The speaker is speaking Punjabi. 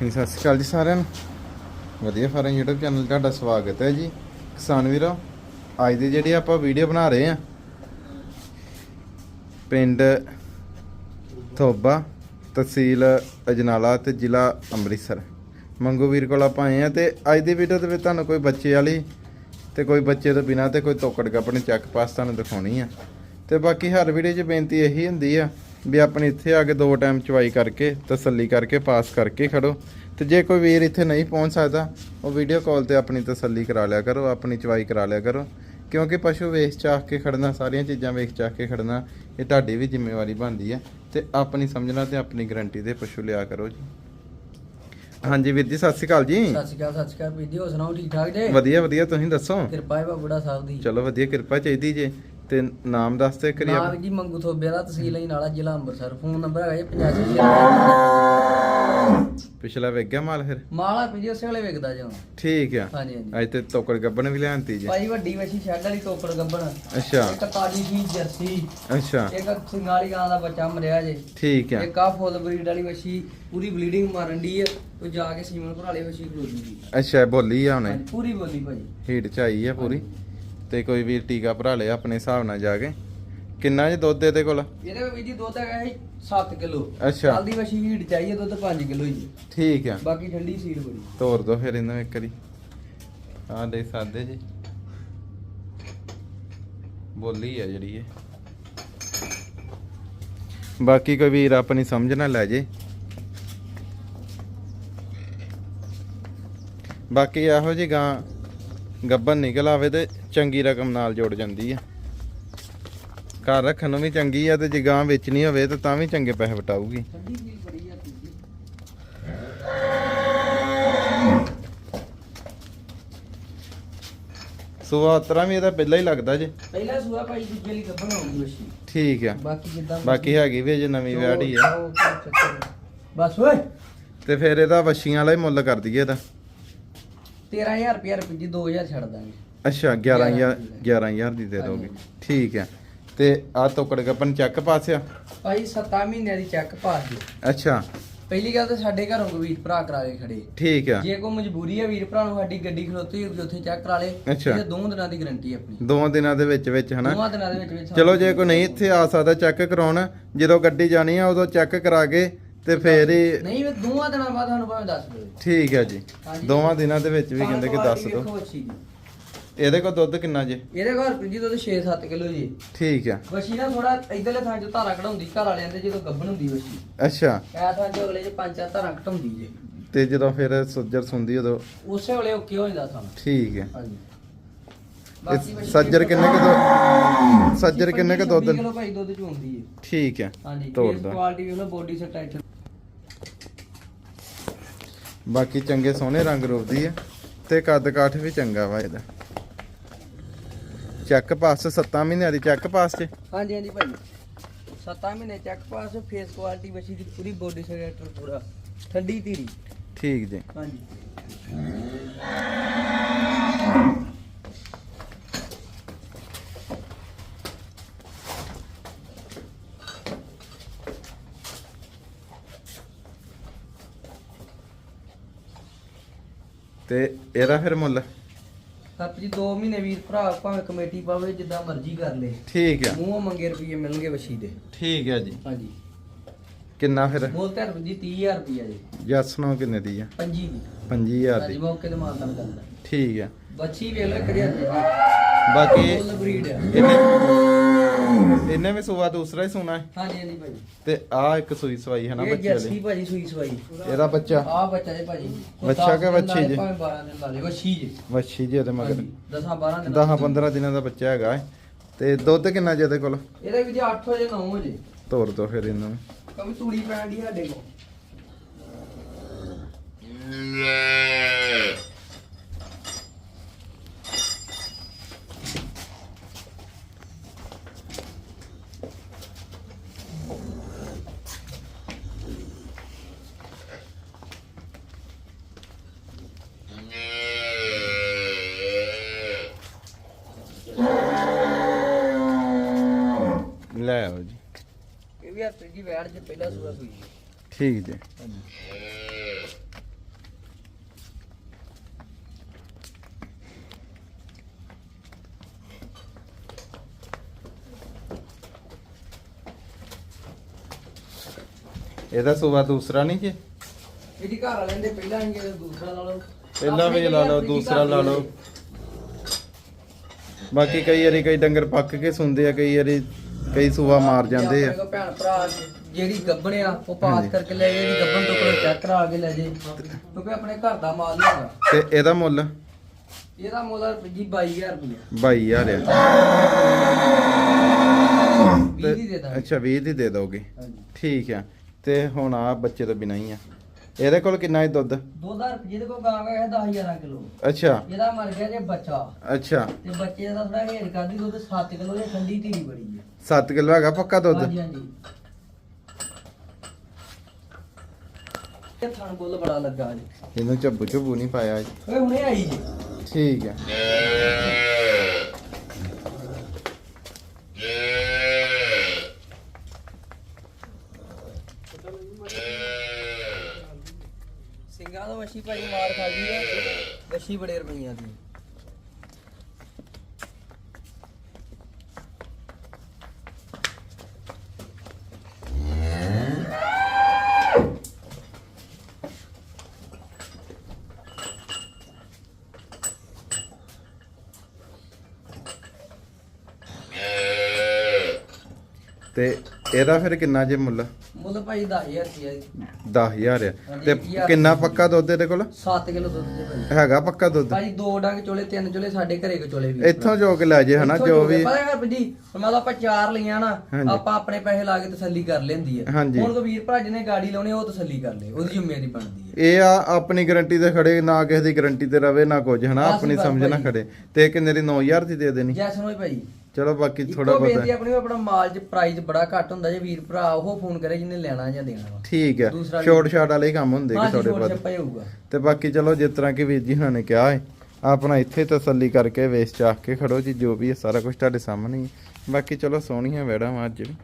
ਜੀ ਸਤਿ ਸ਼੍ਰੀ ਅਕਾਲ ਜੀ ਸਾਰਿਆਂ ਨੂੰ। ਵਧੀਆ ਫਾਰਮ YouTube ਚੈਨਲ ਤੁਹਾਡਾ ਸਵਾਗਤ ਹੈ ਜੀ। ਕਿਸਾਨ ਵੀਰੋ, ਅੱਜ ਦੀ ਜਿਹੜੀ ਆਪਾਂ ਵੀਡੀਓ ਬਣਾ ਰਹੇ ਆ ਪਿੰਡ ਥੋਬਾ ਤਹਿਸੀਲ ਅਜਨਾਲਾ ਤੇ ਜ਼ਿਲ੍ਹਾ ਅੰਮ੍ਰਿਤਸਰ। ਮੰਗੂ ਵੀਰ ਕੋਲ ਆਪਾਂ ਆਏ ਆ ਤੇ ਅੱਜ ਦੀ ਵੀਡੀਓ ਦੇ ਵਿੱਚ ਤੁਹਾਨੂੰ ਕੋਈ ਬੱਚੇ ਵਾਲੀ ਤੇ ਕੋਈ ਬੱਚੇ ਤੋਂ ਬਿਨਾ ਤੇ ਕੋਈ ਤੋਕੜ ਕੱਪੜੇ ਚੱਕ ਪਾਸ ਤੁਹਾਨੂੰ ਦਿਖਾਉਣੀ ਆ। ਤੇ ਬਾਕੀ ਹਰ ਵੀਡੀਓ 'ਚ ਬੇਨਤੀ ਇਹੀ ਹੁੰਦੀ ਆ ਵੀ ਆਪਣੇ ਇੱਥੇ ਆ ਕੇ ਦੋ ਟਾਈਮ ਚਵਾਈ ਕਰਕੇ ਤਸੱਲੀ ਕਰਕੇ ਪਾਸ ਕਰਕੇ ਖੜੋ। ਤੇ ਜੇ ਕੋਈ ਵੀਰ ਇੱਥੇ ਨਹੀਂ ਪਹੁੰਚ ਸਕਦਾ ਉਹ ਵੀਡੀਓ ਕਾਲ ਤੇ ਆਪਣੀ ਤਸੱਲੀ ਕਰਾ ਲਿਆ ਕਰੋ ਆਪਣੀ ਚਵਾਈ ਕਰਾ ਲਿਆ ਕਰੋ। ਕਿਉਂਕਿ ਪਸ਼ੂ ਵੇਖ ਚਾਹ ਕੇ ਖੜਨਾ ਸਾਰੀਆਂ ਚੀਜ਼ਾਂ ਵੇਖ ਚਾਹ ਕੇ ਖੜਨਾ ਇਹ ਤੁਹਾਡੀ ਵੀ ਜ਼ਿੰਮੇਵਾਰੀ ਬਣਦੀ ਹੈ ਤੇ ਆਪਣੀ ਸਮਝਣਾ ਤੇ ਆਪਣੀ ਗਾਰੰਟੀ ਦੇ ਪਸ਼ੂ ਲਿਆ ਕਰੋ ਜੀ। ਹਾਂਜੀ ਵੀਰ ਜੀ ਸਤਿ ਸ਼੍ਰੀ ਅਕਾਲ ਜੀ। ਸਤਿ ਸ਼੍ਰੀ ਅਕਾਲ ਸਤਿ ਸ਼੍ਰੀ ਅਕਾਲ। ਹੋਰ ਸੁਣਾਓ ਠੀਕ ਠਾਕ ਜੇ? ਵਧੀਆ ਵਧੀਆ ਤੁਸੀਂ ਦੱਸੋ? ਕਿਰਪਾ ਹੈ ਬਾਬੜਾ ਸਾਹਿਬ ਦੀ। ਚਲੋ ਵਧੀਆ ਕਿਰਪਾ ਚਾਹੀਦੀ ਜੇ। ਤੇ ਨਾਮ ਦੱਸ ਤੇ ਕਰੀ ਨਾਮ ਜੀ ਮੰਗੂ ਥੋਬੇ ਦਾ ਤਹਿਸੀਲ ਹੈ ਨਾਲਾ ਜ਼ਿਲ੍ਹਾ ਅੰਮ੍ਰਿਤਸਰ। ਫੋਨ ਨੰਬਰ ਹੈਗਾ ਜੀ 85 ਪਿਛਲਾ ਵੇਖ ਗਿਆ ਮਾਲ ਫਿਰ? ਮਾਲਾ ਪੀਜੀ ਉਸੇ ਵੇਲੇ ਵਿਕਦਾ ਜੀ ਹੁਣ। ਠੀਕ ਆ। ਹਾਂਜੀ ਹਾਂਜੀ। ਅੱਜ ਤੇ ਤੋਕੜ ਗੱਬਣ ਵੀ ਲਿਆਂਤੀ ਜੇ। ਭਾਈ ਵੱਡੀ ਵਸ਼ੀ ਸ਼ੈੱਡ ਵਾਲੀ ਟੋਕਰ ਗੱਬਣ। ਅੱਛਾ। ਇੱਕ ਤਾਜੀ ਸੀ ਜਰਸੀ। ਅੱਛਾ। ਇੱਕ ਸਿੰਗਾਲੀ ਗਾਂ ਦਾ ਬੱਚਾ ਮਰਿਆ ਜੇ। ਠੀਕ ਆ। ਇੱਕ ਆ ਫੁੱਲ ਬਰੀਡ ਵਾਲੀ ਵਸ਼ੀ ਪੂਰੀ ਬਲੀਡਿੰਗ ਮਾਰਨ ਦੀ ਹੈ ਉਹ ਜਾ ਕੇ ਸੀਮਨ ਭਰਾਲੇ ਵਸ਼ੀ ਖਲੋਜੂਗੀ ਅੱਛਾ ਬੋਲੀ ਆ ਉਹਨੇ? ਪੂਰੀ ਬੋਲੀ ਭਾਈ ਹੀਟ ਚ ਆਈ ਆ ਪੂਰੀ? ਤੇ ਕੋਈ ਵੀਰ ਟੀਕਾ ਭਰਾ ਲਿਆ ਆਪਣੇ ਹਿਸਾਬ ਨਾਲ ਜਾ ਕੇ। ਕਿੰਨਾ ਜੇ ਦੁੱਧ ਇਹਦੇ ਕੋਲ? ਇਹਦੇ ਵਿੱਚ ਜੀ ਦੁੱਧ ਹੈਗਾ ਜੀ 7 ਕਿਲੋ। ਅੱਛਾ। ਕੱਲ ਦੀ ਵਸ਼ੀ ਹੀਟ ਚਾਹੀਏ ਦੁੱਧ 5 ਕਿਲੋ ਹੀ। ਠੀਕ ਆ। ਬਾਕੀ ਠੰਡੀ ਸੀਲ ਬੜੀ ਤੋਰ ਦੋ ਫਿਰ ਇਹਨੂੰ ਇੱਕ ਵਾਰੀ। ਆ ਦੇ ਸਾਦੇ ਜੀ। ਬੋਲੀ ਆ ਜਿਹੜੀ ਇਹ। ਬਾਕੀ ਕੋਈ ਵੀਰ ਆਪਣੀ ਸਮਝ ਨਾ ਲੈ ਜੇ। ਬਾਕੀ ਇਹੋ ਜੀ ਗਾਂ ਗੱਬਨ ਨਿਕਲ ਆਵੇ ਤੇ ਚੰਗੀ ਰਕਮ ਨਾਲ ਜੁੜ ਜਾਂਦੀ ਆ। ਘਰ ਰੱਖਣ ਨੂੰ ਵੀ ਚੰਗੀ ਆ ਤੇ ਜੇ ਗਾਂ ਵੇਚਣੀ ਹੋਵੇ ਤਾਂ ਤਾਂ ਵੀ ਚੰਗੇ ਪੈਸੇ ਵਟਾਊਗੀ। ਸੁਆ ਉਤਰਾ ਵੀ ਇਹਦਾ ਪਹਿਲਾਂ ਹੀ ਲੱਗਦਾ ਜੇ। ਪਹਿਲਾ ਸੂਆ ਭਾਈ ਦੂਜੇ ਲਈ ਗੱਭਣ ਹੋਊਗੀ ਵਸ਼ੀ ਠੀਕ ਆ। ਬਾਕੀ ਜਿੱਦਾਂ ਬਾਕੀ ਹੈਗੀ ਵੀ ਅਜੇ ਨਵੀਂ ਵਿਆਹੜੀ ਆ। ਬਸ ਓਏ। ਤੇ ਫਿਰ ਇਹਦਾ ਵੱਛੀਆਂ ਵਾਲਾ ਹੀ ਮੁੱਲ ਕਰ ਦਈਏ ਇਹਦਾ। 13000 ਰੁਪਏ ਰੁਪਏ ਜੀ 2000 ਛੱਡ ਦਾਂਗੇ। ਅੱਛਾ 11000 11,000 11000 ਦੀ ਦੇ ਦੋਗੇ। ਹਾਂਜੀ। ਠੀਕ ਹੈ। ਤੇ ਆ ਤੋਕੜ ਗੱਪਨ ਚੱਕ ਪਾਸਿਆ? ਭਾਈ 7 ਮਹੀਨਿਆਂ ਦੀ ਚੈੱਕ ਪਾਸ। ਦਿਓ ਅੱਛਾ। ਪਹਿਲੀ ਗੱਲ ਤਾਂ ਸਾਡੇ ਘਰੋਂ ਕੋਈ ਵੀਰ ਭਰਾ ਕਰਾ ਕੇ ਖੜੇ। ਠੀਕ ਆ। ਜੇ ਕੋਈ ਮਜਬੂਰੀ ਹੈ ਵੀਰ ਭਰਾ ਨੂੰ ਸਾਡੀ ਗੱਡੀ ਖਲੋਤੀ ਹੋਈ ਉੱਥੇ ਚੈੱਕ ਕਰਾ ਲੇ। ਅੱਛਾ। ਇਹਦੇ ਦੋ ਦਿਨਾਂ ਦੀ ਗਾਰੰਟੀ ਆਪਣੀ। ਦੋਵਾਂ ਦਿਨਾਂ ਦੇ ਵਿੱਚ ਵਿੱਚ ਹਨਾ? ਦੋਵਾਂ ਦਿਨਾਂ ਦੇ ਵਿੱਚ ਵਿੱਚ ਚਲੋ ਜੇ ਕੋਈ ਨਹੀਂ ਇੱਥੇ ਆ ਸਕਦਾ ਚੈੱਕ ਕਰਾਉਣ। ਜਦੋਂ ਗੱਡੀ ਜਾਣੀ ਆ ਉਦੋਂ ਚੈੱਕ ਕਰਾ ਕੇ ਤੇ ਫੇਰ ਹੀ ਨਹੀਂ ਵੀ ਦੋਵਾਂ ਦਿਨਾਂ ਬਾਅਦ ਤੁਹਾਨੂੰ ਭਾਵੇਂ ਦੱਸ ਦਿਓ। ਠੀਕ ਹੈ ਜੀ। ਹਾਂਜੀ। ਦੋਵਾਂ ਦਿਨਾਂ ਦੇ ਵਿੱਚ ਵੀ ਕਹਿੰਦੇ ਕਿ ਦੱਸ ਦਿਓ। ਇਹਦੇ ਕੋਲ ਦੁੱਧ ਕਿੰਨਾ ਜੇ? ਇਹਦੇ ਘਰ ਜੀ ਦੁੱਧ 6-7 ਕਿਲੋ ਜੀ। ਠੀਕ ਆ। ਵਸ਼ੀ ਨਾ ਥੋੜਾ ਇਧਰਲੇ ਥਾਂ 'ਚ ਧਾਰਾ ਕਢਾਉਂਦੀ ਘਰ ਵਾਲਿਆਂ ਦੇ ਜਦੋਂ ਗੱਭਣ ਹੁੰਦੀ ਵਸ਼ੀ ਅੱਛਾ। ਐ ਥਾਂ 'ਚ ਅਗਲੇ 'ਚ ਪੰਜ ਚਾਰ ਧਾਰਾ ਘਟਾਉਂਦੀ ਜੇ। ਤੇ ਜਦੋਂ ਫਿਰ ਸੁੱਜਰ ਸੁੰਦੀ ਉਦੋਂ? ਉਸੇ ਵੇਲੇ ਓਕੇ ਹੋ ਜਾਂਦਾ ਸਾਨੂੰ ਠੀਕ ਹੈ ਹਾਂਜੀ। ਤੇ ਵਸ਼ੀ ਸੱਜਰ ਕਿੰਨੇ ਕੁ ਦੁੱਧ ਸੱਜਰ ਕਿੰਨੇ ਕੁ ਦੁੱਧ? ਕਿਲੋ ਭਾਈ ਦੁੱਧ ਚ ਹੁੰਦੀ ਹੈ ਠੀਕ ਹੈ ਹਾਂਜੀ ਤੋੜ ਫੇਸ ਦੋ। ਕੁਆਲਿਟੀ ਵੇਖ ਲਓ ਬੋਡੀ ਸੈਟ ਟਾਈਟ ਬਾਕੀ ਚੰਗੇ ਸੋਹਣੇ ਰੰਗ ਰੂਪ ਦੀ ਹੈ ਤੇ ਕੱਦ ਕਾਠ ਵੀ ਚੰਗਾ ਵਾ ਇਹਦਾ। ਚੈੱਕ ਪਾਸ 7 ਮਹੀਨਿਆਂ ਦੀ ਚੈੱਕ ਪਾਸ ਚ ਹਾਂਜੀ ਹਾਂਜੀ ਭਾਈ। 7 ਮਹੀਨੇ ਚੈੱਕ ਪਾਸ ਫੇਸ ਕੁਆਲਿਟੀ ਵਸ਼ੀ ਦੀ ਪੂਰੀ ਬੋਡੀ ਸੈਟ ਪੂਰਾ। ਠੰਡੀ ਧੀਰੀ। ਠੀਕ ਜੀ। ਹਾਂਜੀ। ਤੇ ਇਹਦਾ ਫਿਰ ਮੁੱਲ? ਸੱਪ ਜੀ 2 ਮਹੀਨੇ ਵੀਰ ਭਰਾ ਭਾਵੇਂ ਕਮੇਟੀ ਪਾਵੇ ਜਿੱਦਾਂ ਮਰਜ਼ੀ ਕਰ ਲੇ। ਠੀਕ ਹੈ ਮੂੰਹੋਂ ਮੰਗੇ ਰੁਪਏ ਮਿਲਣਗੇ ਵਸ਼ੀ ਦੇ। ਠੀਕ ਹੈ ਜੀ। ਹਾਂਜੀ। ਕਿੰਨਾ ਫਿਰ? ਬੋਲ ਤੇ ਜੀ 30000 ਰੁਪਏ ਜੀ। ਜੱਸ ਨੂੰ ਕਿੰਨੇ ਦੀ ਆ? ਪੰਜੀ ਦੀ। 5000 ਹਾਂਜੀ ਦੀ। ਮੌਕੇ ਤੇ ਮਾਨਦਾਨ ਕਰਦਾ। ਠੀਕ ਹੈ ਬੱਚੀ ਵੇਖ ਲੈ ਕਰਿਆ ਬਾਕੀ ਬਰੀਡ ਹੈ ਇਹਨੇ ਇਹਨੇ ਵੀ ਸੁਆ ਦੂਸਰਾ ਹੀ ਸੁਣਾ ਹੈ। ਹਾਂਜੀ ਹਾਂਜੀ ਭਾਜੀ। ਤੇ ਆ ਇੱਕ ਸੂਈ ਸਵਾਈ ਹੈ ਨਾ ਇਹ ਬੱਚੇ ਜਰਸੀ ਵਾਲੀ ਭਾਜੀ ਸੂਈ ਸਵਾਈ। ਇਹਦਾ ਬੱਚਾ? ਆ ਬੱਚਾ ਜੀ ਭਾਜੀ। ਬੱਚਾ ਕਿ ਵੱਛੀ ਜੀ? ਭਾਵੇਂ 12 ਦਿਨ ਲਾ ਲੇ ਵੱਛੀ ਜੀ। ਵੱਛੀ ਜੀ ਇਹਦੇ ਮਗਰ। 10 12 ਦਿਨ 10 15 ਦਿਨਾਂ ਦਾ ਬੱਚਾ ਹੈਗਾ ਹੈ। ਤੇ ਦੁੱਧ ਕਿੰਨਾ ਜੇ ਇਹਦੇ ਕੋਲ? ਇਹਦੇ ਵਿੱਚ 8 ਵਜੇ 9 ਵਜੇ। ਤੋਰ ਦੋ ਫਿਰ ਇਹਨੂੰ। ਕभी ਤੂੜੀ ਪੈਣ ਦੀ ਸਾਡੇ ਕੋਲ। ਲੈ ਆਓ ਜੀ। ਇਹ ਵੀ ਹਰਪ੍ਰੀਤ ਜੀ ਵੈੜ ਜੇ ਪਹਿਲਾ ਸੂਆ ਸੂਈ ਹੈ। ਠੀਕ ਜੀ। ਹਾਂਜੀ। ਇਹਦਾ ਸੂਆ ਦੂਸਰਾ ਨਹੀਂ ਜੀ? ਇਹਦੀ ਘਰ ਵਾਲਿਆਂ ਦੇ ਪਹਿਲਾਂ ਹੀ ਇਹ ਦੂਸਰਾ ਲਾ ਲਓ। ਪਹਿਲਾ ਵੀ ਲਾ ਲਓ ਦੂਸਰਾ ਲਾ ਲਓ। ਬਾਕੀ ਕਈ ਵਾਰੀ ਕਈ ਡੰਗਰ ਪੱਕ ਕੇ ਸੁਣਦੇ ਆ ਕਈ ਵਾਰੀ ਕਈ ਸੂਆ ਮਾਰ ਜਾਂਦੇ ਆ। ਭੈਣ ਭਰਾ ਜਿਹੜੀ ਗੱਬਣ ਆ ਉਹ ਪਾਸ। ਕਰਕੇ ਲੈ ਜੇ ਜਿਹੜੀ ਗੱਬਣ ਤੋਂ ਕੋਈ ਚੈੱਕ ਕਰਾ ਕੇ ਲੈ ਜੇ ਕਿਉਂਕਿ ਆਪਣੇ ਘਰ ਦਾ ਮਾਲ ਨਹੀਂ ਹੈਗਾ। ਤੇ ਇਹਦਾ ਮੁੱਲ? ਇਹਦਾ ਮੁੱਲ ਜੀ 22000 ਰੁਪਏ 22000 ਆ। 20 ਦੀ ਦੇ ਦਾਂਗੇ। ਅੱਛਾ 20 ਦੀ ਦੇ ਦੋਗੇ। ਠੀਕ ਆ। ਤੇ ਹੁਣ ਆ ਬੱਚੇ ਤੋਂ ਬਿਨਾਂ ਹੀ ਆ। ਇਹਦੇ ਕੋਲ ਕਿੰਨਾ ਹੈ ਦੁੱਧ? 2000 ਰੁਪਏ ਜਿਹਦੇ ਕੋਲ ਗਾਂ ਹੈ 10000 ਕਿਲੋ। ਅੱਛਾ। ਇਹਦਾ ਮਰ ਗਿਆ ਜੇ ਬੱਚਾ। ਅੱਛਾ। ਤੇ ਬੱਚੇ ਦਾ ਥੋੜਾ ਹੇਰ ਕਰਦੀ ਦੁੱਧ 7 ਕਿਲੋ ਦੀ ਠੰਡੀ ਧੀਰੀ ਬੜੀ ਹੈ 7 ਕਿਲੋ ਹੈਗਾ ਪੱਕਾ ਦੁੱਧ? ਹਾਂਜੀ ਹਾਂਜੀ। ਇਹ ਥਣ ਬੁੱਲ ਬੜਾ ਲੱਗਾ ਜੀ। ਇਹਨੂੰ ਝੱਬੂ ਝੱਬੂ ਨਹੀਂ ਪਾਇਆ ਜੀ। ਓਏ ਹੁਣੇ ਆਈ ਜੀ। ਠੀਕ ਆ ਤੋਂ ਵਸ਼ੀ ਭਾਈ ਮਾਰ ਖਾ ਗਈ ਹੈ ਵਸ਼ੀ ਬੜੇ ਰੁਪਈਆਂ ਦੀ। ਤੇ ਇਹਦਾ ਫਿਰ ਕਿੰਨਾ ਜੇ ਮੁੱਲ? ਮੁੱਲ ਭਾਈ 10000 ਰੁਪਈਆ। 10000 ਆ। ਤੇ ਹਜ਼ਾਰ ਕਿੰਨਾ ਪੱਕਾ ਦੁੱਧ ਇਹਦੇ ਕੋਲ? 7 ਕਿਲੋ ਦੁੱਧ ਦੇ ਭਾਈ। ਹੈਗਾ ਪੱਕਾ ਦੁੱਧ? ਭਾਈ ਦੋ ਡੰਗ ਚੋਲੇ ਤਿੰਨ ਚੋਲੇ ਸਾਡੇ ਘਰੇ ਕੋ ਚੋਲੇ ਵੀ। ਇੱਥੋਂ ਜੋ ਕੇ ਲੈ ਜੇ ਹਨਾ ਜੋ। ਵੀ। ਪਤਾ ਕਰ ਜੀ ਹੁਣ ਮੰਨ ਲਓ ਆਪਾਂ ਚਾਰ ਲਈਆਂ ਨਾ ਹਾਂਜੀ। ਆਪਾਂ ਆਪਣੇ ਪੈਸੇ ਲਾ ਕੇ ਤਸੱਲੀ ਕਰ ਲੈਂਦੀ ਹੈ ਹਾਂਜੀ। ਹੁਣ ਕੋ ਵੀਰ ਭਰਾ ਜਿਹਨੇ ਗਾੜੀ ਲਾਉਣੀ ਉਹ ਤਸੱਲੀ ਕਰ ਲੇ ਉਹਦੀ ਜ਼ਿੰਮੇਵਾਰੀ ਬਣਦੀ ਹੈ ਇਹ ਆ ਆਪਣੀ ਗਾਰੰਟੀ ਤੇ ਖੜੇ ਨਾ ਕਿਸੇ ਦੀ ਗਾਰੰਟੀ ਤੇ ਰਵੇ ਨਾ ਕੁਝ ਹਨਾ? ਬਸ ਆਪਣੀ ਬਸ ਸਮਝ ਨਾ ਭਾਈ। ਖੜੇ। ਤੇ ਕਿੰਨੇ ਦੀ? 9000 ਦੀ ਦੇ ਦੇਣੀ। ਜੈ ਸੁਣੋ ਭਾਈ। ਚਲੋ ਬਾਕੀ ਥੋੜਾ ਬੇਨਤੀ ਬਹੁਤਾ। ਆਪਣੀ ਵੀ ਆਪਣਾ ਮਾਲ ਚ ਪ੍ਰਾਈਸ ਬੜਾ ਘੱਟ ਹੁੰਦਾ ਜੇ ਵੀਰ ਭਰਾ ਉਹ ਫੋਨ ਕਰੇ ਜਿਹਨੇ ਲੈਣਾ ਜਾਂ ਦੇਣਾ ਵਾ। ਠੀਕ ਹੈ ਸ਼ੋਰਟ ਸ਼ਾਟ ਵਾਲੇ ਕੰਮ ਹੁੰਦੇ ਕਿ ਹੀ ਹੋਊਗਾ। ਤੇ ਬਾਕੀ ਚਲੋ ਜਿਸ ਤਰ੍ਹਾਂ ਕਿ ਵੀਰ ਜੀ ਹੁਣਾਂ ਨੇ ਕਿਹਾ ਹੈ ਆਪਣਾ ਇੱਥੇ ਤਸੱਲੀ ਕਰਕੇ ਵੇਚ ਚਾਖ ਕੇ ਖੜੋ ਜੀ ਜੋ ਵੀ ਹੈ ਸਾਰਾ ਕੁਝ ਤੁਹਾਡੇ ਸਾਹਮਣੇ। ਬਾਕੀ ਚਲੋ ਸੋਹਣੀਆਂ ਵੈੜਾਂ ਅੱਜ ਵੀ।